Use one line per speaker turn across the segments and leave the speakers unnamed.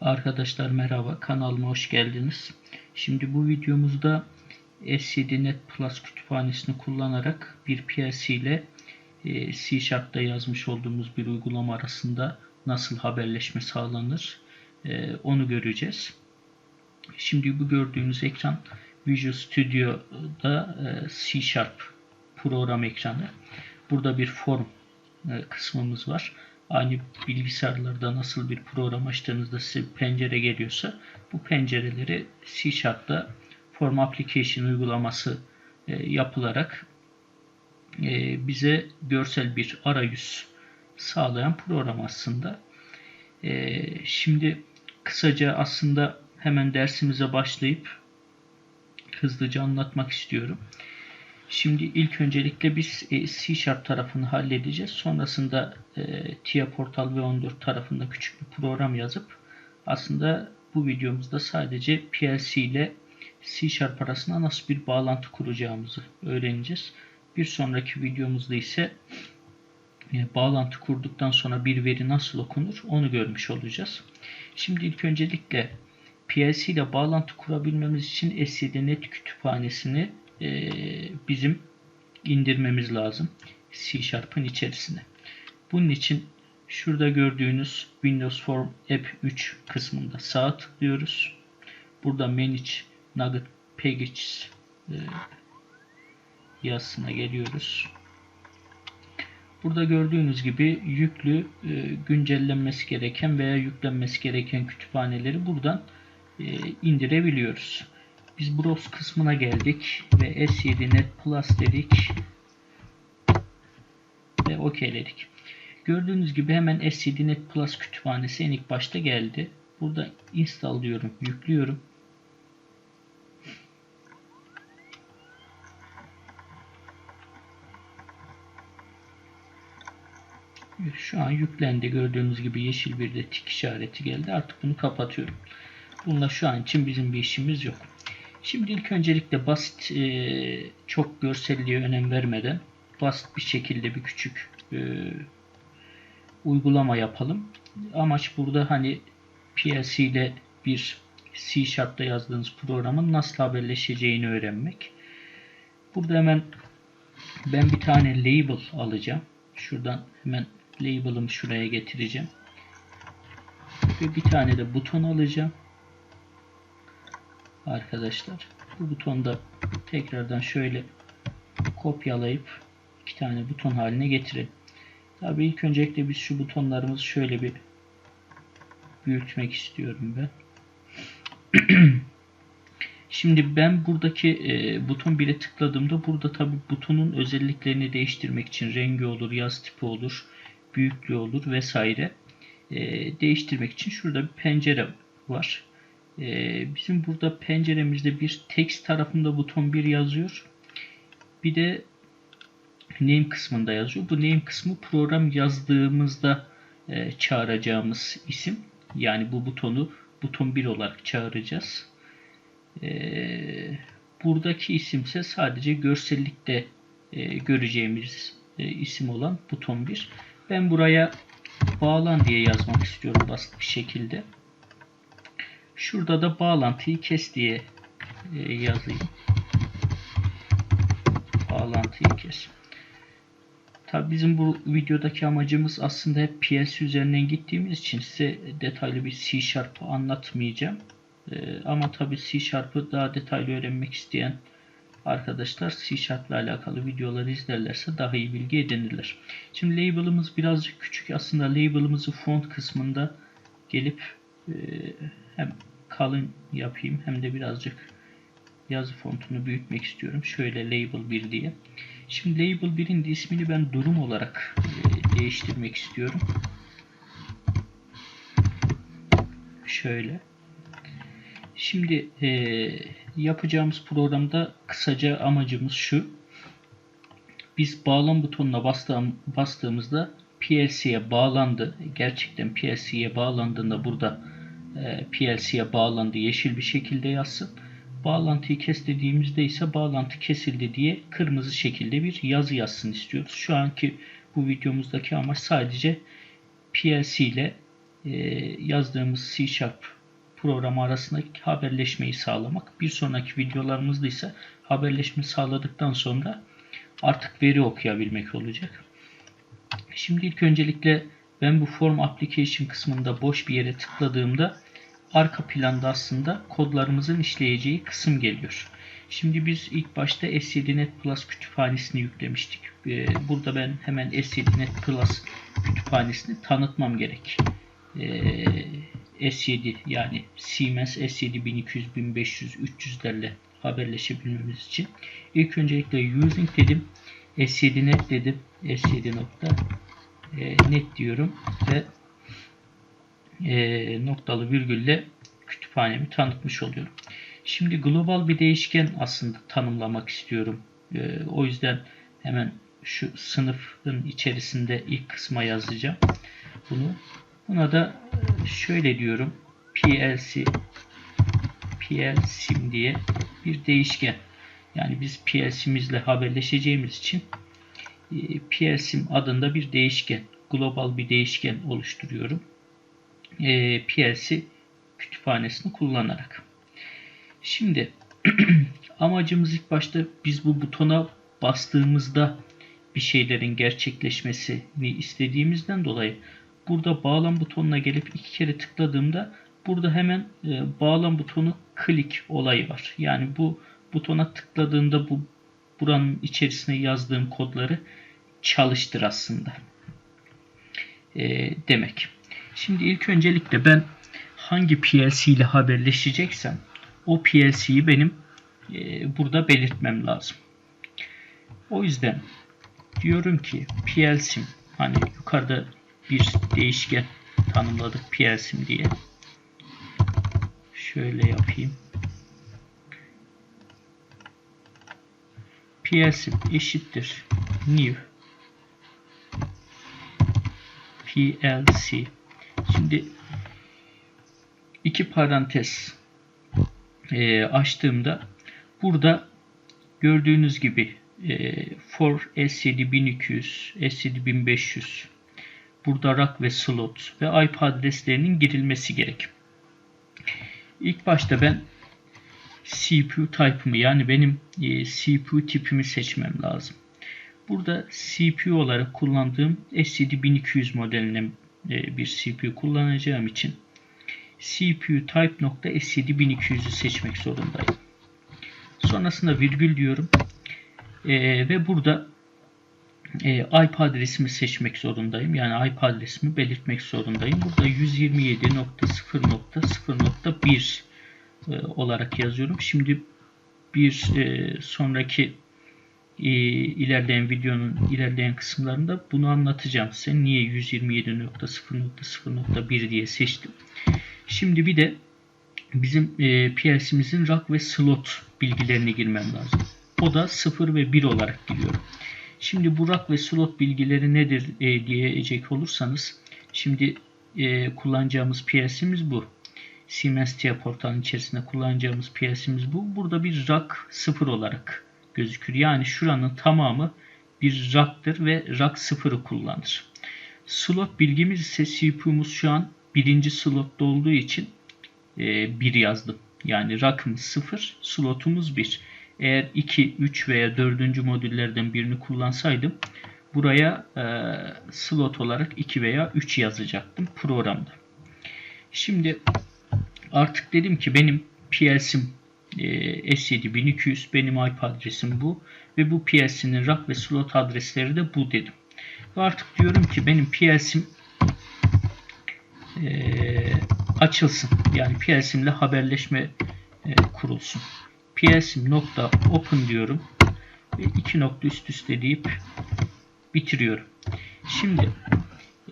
Arkadaşlar merhaba kanalıma hoş geldiniz. Şimdi bu videomuzda S7 Plus kütüphanesini kullanarak bir PLC ile e, C Sharp'ta yazmış olduğumuz bir uygulama arasında nasıl haberleşme sağlanır e, onu göreceğiz. Şimdi bu gördüğünüz ekran Visual Studio'da e, C Sharp program ekranı. Burada bir form kısmımız var aynı bilgisayarlarda nasıl bir program açtığınızda size pencere geliyorsa bu pencereleri C Sharp'ta Form Application uygulaması e, yapılarak e, bize görsel bir arayüz sağlayan program aslında. E, şimdi kısaca aslında hemen dersimize başlayıp hızlıca anlatmak istiyorum. Şimdi ilk öncelikle biz e, C Sharp tarafını halledeceğiz. Sonrasında e, TIA Portal V14 tarafında küçük bir program yazıp aslında bu videomuzda sadece PLC ile C Sharp arasında nasıl bir bağlantı kuracağımızı öğreneceğiz. Bir sonraki videomuzda ise e, bağlantı kurduktan sonra bir veri nasıl okunur onu görmüş olacağız. Şimdi ilk öncelikle PLC ile bağlantı kurabilmemiz için SCD.NET kütüphanesini e, bizim indirmemiz lazım C Sharp'ın içerisine. Bunun için şurada gördüğünüz Windows Form App 3 kısmında sağ tıklıyoruz. Burada Manage Nugget Packages e, yazısına geliyoruz. Burada gördüğünüz gibi yüklü e, güncellenmesi gereken veya yüklenmesi gereken kütüphaneleri buradan e, indirebiliyoruz. Biz Browse kısmına geldik ve S7 Net Plus dedik ve okeyledik. Gördüğünüz gibi hemen S7 Net Plus kütüphanesi en ilk başta geldi. Burada install diyorum, yüklüyorum. Şu an yüklendi. Gördüğünüz gibi yeşil bir de tik işareti geldi. Artık bunu kapatıyorum. Bununla şu an için bizim bir işimiz yok. Şimdi ilk öncelikle basit e, çok görselliğe önem vermeden basit bir şekilde bir küçük e, uygulama yapalım. Amaç burada hani PLC ile bir C Sharp'ta yazdığınız programın nasıl haberleşeceğini öğrenmek. Burada hemen ben bir tane label alacağım. Şuradan hemen label'ımı şuraya getireceğim. Ve bir tane de buton alacağım arkadaşlar. Bu butonda tekrardan şöyle kopyalayıp iki tane buton haline getirelim. Tabii ilk öncelikle biz şu butonlarımızı şöyle bir büyütmek istiyorum ben. Şimdi ben buradaki e, buton 1'e tıkladığımda burada tabi butonun özelliklerini değiştirmek için rengi olur, yaz tipi olur, büyüklüğü olur vesaire e, değiştirmek için şurada bir pencere var. Ee, bizim burada penceremizde bir text tarafında buton 1 yazıyor. Bir de name kısmında yazıyor. Bu name kısmı program yazdığımızda e, çağıracağımız isim. Yani bu butonu buton 1 olarak çağıracağız. E, buradaki isimse sadece görsellikte e, göreceğimiz e, isim olan buton 1. Ben buraya bağlan diye yazmak istiyorum basit bir şekilde. Şurada da bağlantıyı kes diye e, yazayım. Bağlantıyı kes. Tabi bizim bu videodaki amacımız aslında hep PS üzerinden gittiğimiz için size detaylı bir C Sharp'ı anlatmayacağım. Ee, ama tabi C Sharp'ı daha detaylı öğrenmek isteyen arkadaşlar C Sharp ile alakalı videoları izlerlerse daha iyi bilgi edinirler. Şimdi label'ımız birazcık küçük. Aslında label'ımızı font kısmında gelip e, hem kalın yapayım hem de birazcık yazı fontunu büyütmek istiyorum. Şöyle label 1 diye. Şimdi label 1'in ismini ben durum olarak e, değiştirmek istiyorum. Şöyle. Şimdi e, yapacağımız programda kısaca amacımız şu. Biz bağlan butonuna bastığım, bastığımızda PLC'ye bağlandı. Gerçekten PLC'ye bağlandığında burada e, PLC'ye bağlandı yeşil bir şekilde yazsın. Bağlantıyı kes dediğimizde ise bağlantı kesildi diye kırmızı şekilde bir yazı yazsın istiyoruz. Şu anki bu videomuzdaki amaç sadece PLC ile e, yazdığımız C Sharp programı arasındaki haberleşmeyi sağlamak. Bir sonraki videolarımızda ise haberleşme sağladıktan sonra artık veri okuyabilmek olacak. Şimdi ilk öncelikle ben bu Form Application kısmında boş bir yere tıkladığımda arka planda aslında kodlarımızın işleyeceği kısım geliyor. Şimdi biz ilk başta S7net Plus kütüphanesini yüklemiştik. Ee, burada ben hemen S7net Plus kütüphanesini tanıtmam gerek. Ee, S7 yani Siemens S7 1200, 1500, 300'lerle haberleşebilmemiz için ilk öncelikle using dedim. S7net dedim. S7 nokta e, net diyorum ve e, noktalı virgülle kütüphanemi tanıtmış oluyorum. Şimdi global bir değişken aslında tanımlamak istiyorum. E, o yüzden hemen şu sınıfın içerisinde ilk kısma yazacağım. Bunu buna da şöyle diyorum. PLC PLC'm diye bir değişken. Yani biz PLC'mizle haberleşeceğimiz için e, PLC'm adında bir değişken, global bir değişken oluşturuyorum. E, PLC kütüphanesini kullanarak. Şimdi amacımız ilk başta biz bu butona bastığımızda bir şeylerin gerçekleşmesini istediğimizden dolayı burada bağlam butonuna gelip iki kere tıkladığımda burada hemen e, bağlam butonu klik olayı var. Yani bu butona tıkladığında bu buranın içerisine yazdığım kodları çalıştır aslında. E, demek. Şimdi ilk öncelikle ben hangi PLC ile haberleşeceksem o PLC'yi benim e, burada belirtmem lazım. O yüzden diyorum ki PLC'm hani yukarıda bir değişken tanımladık PLC'm diye. Şöyle yapayım. PLC'm eşittir new PLC. Şimdi iki parantez e, açtığımda burada gördüğünüz gibi e, for S7 1200, S7 1500 burada rack ve slot ve IP adreslerinin girilmesi gerek. İlk başta ben CPU type'ımı yani benim e, CPU tipimi seçmem lazım. Burada CPU olarak kullandığım S7 1200 modeline bir CPU kullanacağım için CPU type.s7 seçmek zorundayım. Sonrasında virgül diyorum. E, ve burada e, IP adresimi seçmek zorundayım. Yani IP adresimi belirtmek zorundayım. Burada 127.0.0.1 e, olarak yazıyorum. Şimdi bir e, sonraki e, ilerleyen videonun ilerleyen kısımlarında bunu anlatacağım. Sen niye 127.0.0.1 diye seçtim. Şimdi bir de bizim e, PLC'mizin rack ve slot bilgilerini girmem lazım. O da 0 ve 1 olarak giriyorum. Şimdi bu rack ve slot bilgileri nedir e, diyecek olursanız şimdi e, kullanacağımız PLC'miz bu. Siemens TIA portalının içerisinde kullanacağımız PLC'miz bu. Burada bir rack 0 olarak gözükür. Yani şuranın tamamı bir rack'tır ve rack 0'ı kullanır. Slot bilgimiz ise CPU'muz şu an birinci slotta olduğu için e, 1 yazdım. Yani rack'ımız 0, slotumuz 1. Eğer 2, 3 veya 4. modüllerden birini kullansaydım buraya e, slot olarak 2 veya 3 yazacaktım programda. Şimdi artık dedim ki benim PLC'm e, S7 1200 benim IP adresim bu ve bu PLC'nin rack ve slot adresleri de bu dedim. Ve artık diyorum ki benim PLC'm e, açılsın. Yani PLC'm ile haberleşme e, kurulsun. PLC'm nokta open diyorum ve iki nokta üst üste deyip bitiriyorum. Şimdi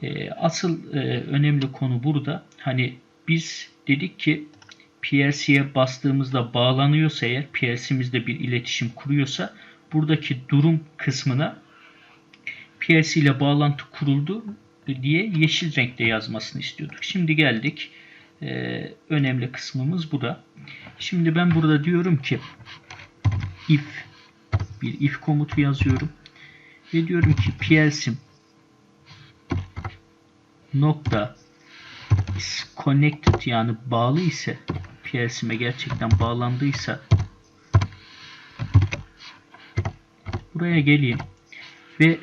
e, asıl e, önemli konu burada. Hani biz dedik ki PLC'ye bastığımızda bağlanıyorsa eğer PLC'mizde bir iletişim kuruyorsa buradaki durum kısmına PLC ile bağlantı kuruldu diye yeşil renkte yazmasını istiyorduk. Şimdi geldik. Ee, önemli kısmımız bu da. Şimdi ben burada diyorum ki if bir if komutu yazıyorum ve diyorum ki PLC'm nokta connected yani bağlı ise PLC'me gerçekten bağlandıysa buraya geleyim ve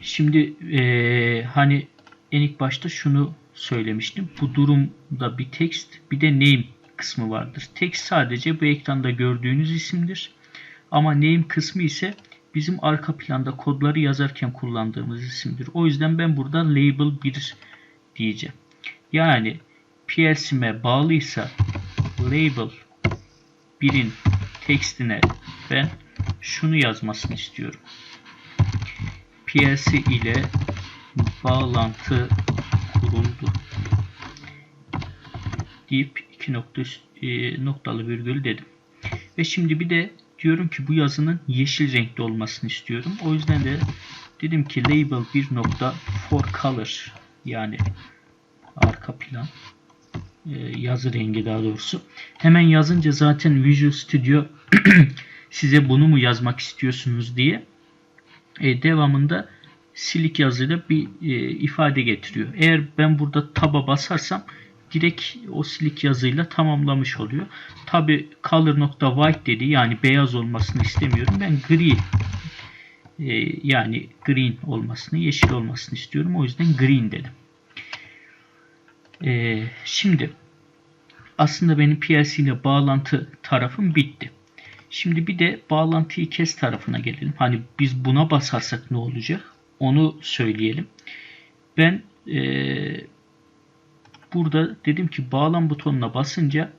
şimdi e, hani en ilk başta şunu söylemiştim. Bu durumda bir text bir de name kısmı vardır. Text sadece bu ekranda gördüğünüz isimdir. Ama name kısmı ise bizim arka planda kodları yazarken kullandığımız isimdir. O yüzden ben burada label 1 diyeceğim. Yani PLC'me bağlıysa label 1'in tekstine ben şunu yazmasını istiyorum. PLC ile bağlantı kuruldu deyip iki nokta, e, noktalı virgül dedim. Ve şimdi bir de diyorum ki bu yazının yeşil renkli olmasını istiyorum. O yüzden de dedim ki label bir nokta for color yani arka plan e, yazı rengi daha doğrusu. Hemen yazınca zaten Visual Studio size bunu mu yazmak istiyorsunuz diye e, devamında silik yazıyla bir e, ifade getiriyor. Eğer ben burada taba basarsam direkt o silik yazıyla tamamlamış oluyor. Tabi color.white dedi yani beyaz olmasını istemiyorum. Ben gri yani green olmasını, yeşil olmasını istiyorum. O yüzden green dedim. E, şimdi aslında benim PLC ile bağlantı tarafım bitti. Şimdi bir de bağlantıyı kes tarafına gelelim. Hani biz buna basarsak ne olacak? Onu söyleyelim. Ben e, burada dedim ki bağlan butonuna basınca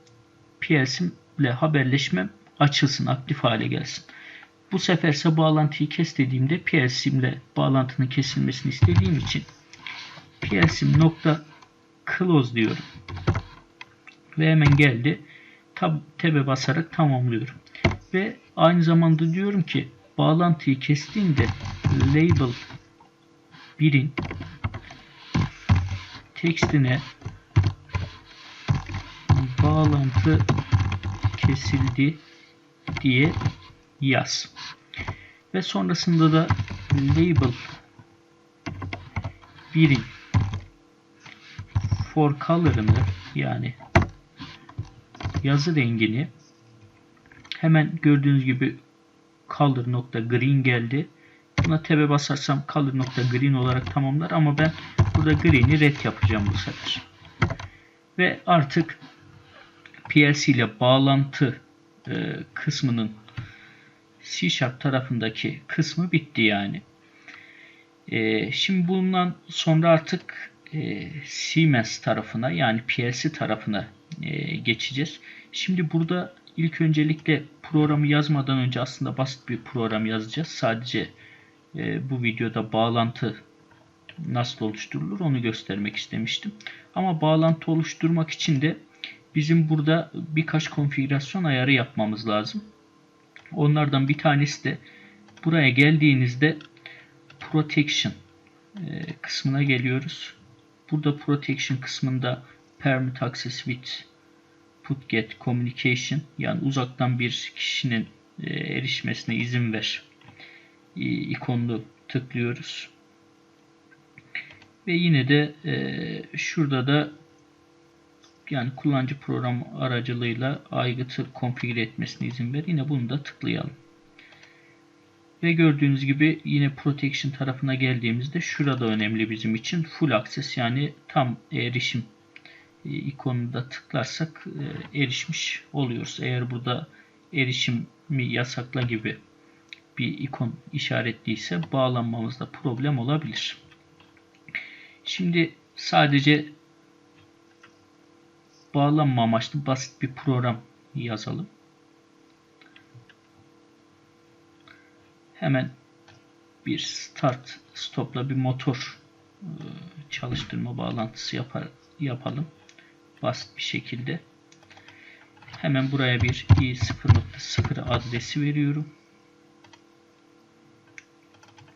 PLC ile haberleşmem açılsın, aktif hale gelsin. Bu seferse bağlantıyı kes dediğimde PLC ile bağlantının kesilmesini istediğim için PLC nokta close diyorum. Ve hemen geldi. Tab, tab'e basarak tamamlıyorum. Ve aynı zamanda diyorum ki bağlantıyı kestiğinde label 1'in tekstine bağlantı kesildi diye yaz. Ve sonrasında da label 1'in for color'ını yani yazı rengini hemen gördüğünüz gibi color nokta green geldi. Buna tab'e basarsam color nokta green olarak tamamlar ama ben burada green'i red yapacağım bu sefer. Ve artık PLC ile bağlantı e, kısmının C Sharp tarafındaki kısmı bitti yani. E, şimdi bundan sonra artık e, Siemens tarafına yani PLC tarafına e, geçeceğiz. Şimdi burada ilk öncelikle programı yazmadan önce aslında basit bir program yazacağız. Sadece e, bu videoda bağlantı nasıl oluşturulur onu göstermek istemiştim. Ama bağlantı oluşturmak için de bizim burada birkaç konfigürasyon ayarı yapmamız lazım. Onlardan bir tanesi de buraya geldiğinizde protection e, kısmına geliyoruz. Burada protection kısmında permit access with put get communication yani uzaktan bir kişinin e, erişmesine izin ver e, ikonunu tıklıyoruz. Ve yine de e, şurada da yani kullanıcı program aracılığıyla aygıtı konfigüre etmesine izin ver. Yine bunu da tıklayalım. Ve gördüğünüz gibi yine protection tarafına geldiğimizde şurada önemli bizim için full access yani tam erişim e, ikonunda tıklarsak e, erişmiş oluyoruz. Eğer burada erişimi yasakla gibi bir ikon işaretliyse bağlanmamızda problem olabilir. Şimdi sadece bağlanma amaçlı basit bir program yazalım. Hemen bir start stopla bir motor e, çalıştırma bağlantısı yapar, yapalım. Basit bir şekilde. Hemen buraya bir i0.0 adresi veriyorum.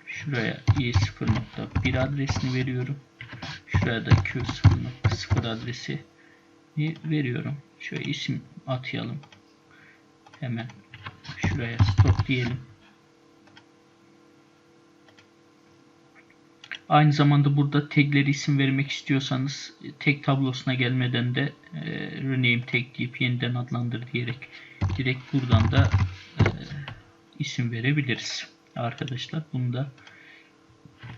Şuraya i0.1 adresini veriyorum. Şuraya da q0.0 adresi veriyorum. Şöyle isim atayalım. Hemen şuraya stop diyelim. Aynı zamanda burada tagleri isim vermek istiyorsanız e, tag tablosuna gelmeden de e, rename tag deyip yeniden adlandır diyerek direkt buradan da e, isim verebiliriz. Arkadaşlar bunu da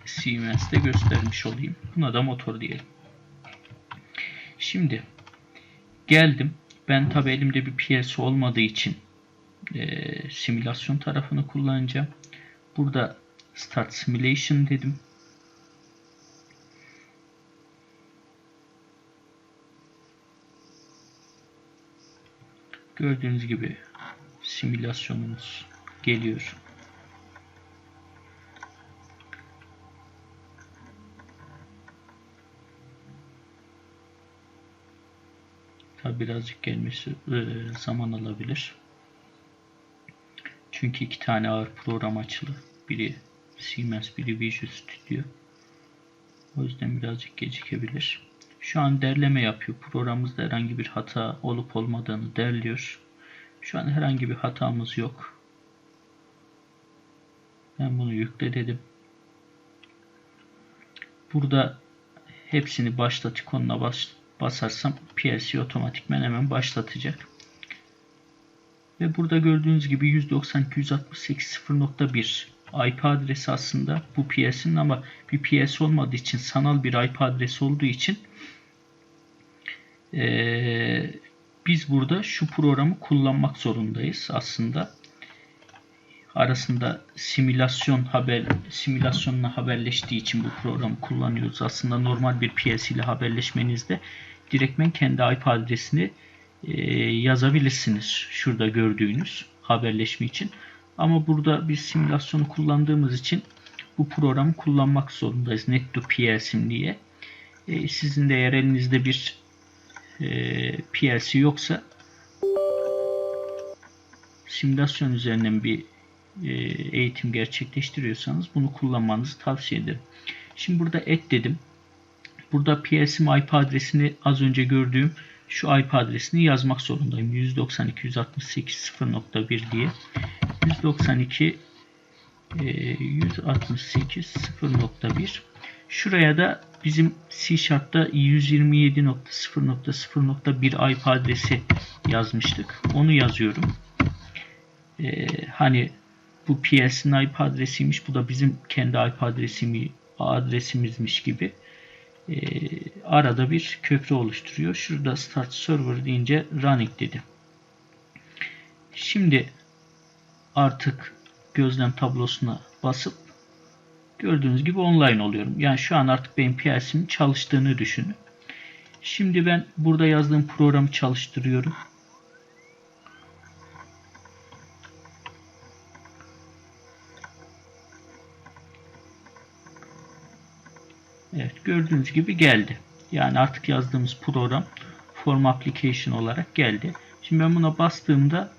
Siemens'te göstermiş olayım. Buna da motor diyelim. Şimdi geldim. Ben tabi elimde bir PLC olmadığı için e, simülasyon tarafını kullanacağım. Burada Start Simulation dedim. Gördüğünüz gibi simülasyonumuz geliyor. Tabi birazcık gelmesi e, zaman alabilir. Çünkü iki tane ağır program açılı. Biri Siemens, biri Visual Studio. O yüzden birazcık gecikebilir. Şu an derleme yapıyor. Programımızda herhangi bir hata olup olmadığını derliyor. Şu an herhangi bir hatamız yok. Ben bunu yükle dedim. Burada hepsini başlat ikonuna bas, basarsam PLC otomatikmen hemen başlatacak. Ve burada gördüğünüz gibi 192.168.0.1 IP adresi aslında bu PLC'nin ama bir PLC olmadığı için sanal bir IP adresi olduğu için ee, biz burada şu programı kullanmak zorundayız aslında. Arasında simülasyon haber simülasyonla haberleştiği için bu programı kullanıyoruz. Aslında normal bir PLC ile haberleşmenizde direktmen kendi IP adresini e, yazabilirsiniz. Şurada gördüğünüz haberleşme için. Ama burada bir simülasyonu kullandığımız için bu programı kullanmak zorundayız. Netto PLC'm diye. E, sizin de eğer elinizde bir e, PLC yoksa simülasyon üzerinden bir e, eğitim gerçekleştiriyorsanız bunu kullanmanızı tavsiye ederim. Şimdi burada et dedim. Burada PLC'm IP adresini az önce gördüğüm şu IP adresini yazmak zorundayım. 192.168.0.1 diye. 192 168.0.1 Şuraya da bizim C Sharp'ta 127.0.0.1 IP adresi yazmıştık. Onu yazıyorum. Ee, hani bu PLC'nin IP adresiymiş. Bu da bizim kendi IP adresimi, adresimizmiş gibi e, arada bir köprü oluşturuyor. Şurada Start Server deyince Running dedi. Şimdi artık gözlem tablosuna basıp gördüğünüz gibi online oluyorum. Yani şu an artık benim PLC'min çalıştığını düşünün. Şimdi ben burada yazdığım programı çalıştırıyorum. Evet gördüğünüz gibi geldi. Yani artık yazdığımız program Form Application olarak geldi. Şimdi ben buna bastığımda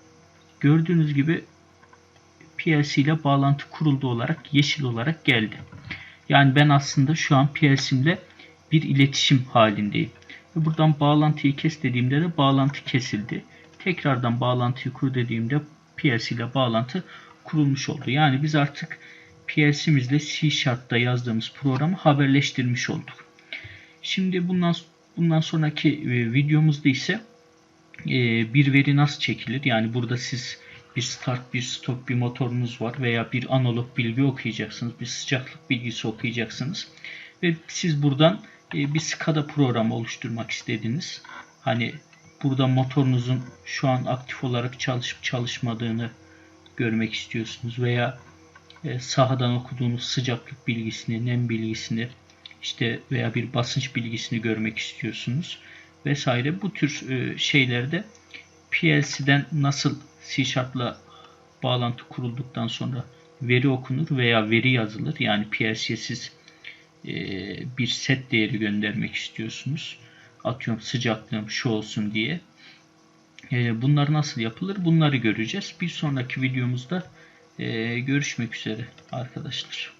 gördüğünüz gibi PLC ile bağlantı kuruldu olarak yeşil olarak geldi. Yani ben aslında şu an PLC ile bir iletişim halindeyim. Ve buradan bağlantıyı kes dediğimde de bağlantı kesildi. Tekrardan bağlantıyı kur dediğimde PLC ile bağlantı kurulmuş oldu. Yani biz artık PLC'mizle C Sharp'ta yazdığımız programı haberleştirmiş olduk. Şimdi bundan bundan sonraki e, videomuzda ise e, bir veri nasıl çekilir? Yani burada siz bir start, bir stop, bir motorunuz var veya bir analog bilgi okuyacaksınız, bir sıcaklık bilgisi okuyacaksınız ve siz buradan e, bir SCADA programı oluşturmak istediniz. Hani burada motorunuzun şu an aktif olarak çalışıp çalışmadığını görmek istiyorsunuz veya e, sahadan okuduğunuz sıcaklık bilgisini, nem bilgisini işte veya bir basınç bilgisini görmek istiyorsunuz vesaire. Bu tür e, şeylerde PLC'den nasıl C Sharp'la bağlantı kurulduktan sonra veri okunur veya veri yazılır. Yani PLC'ye siz e, bir set değeri göndermek istiyorsunuz. Atıyorum sıcaklığım şu olsun diye. Bunlar nasıl yapılır? Bunları göreceğiz. Bir sonraki videomuzda ee, görüşmek üzere arkadaşlar.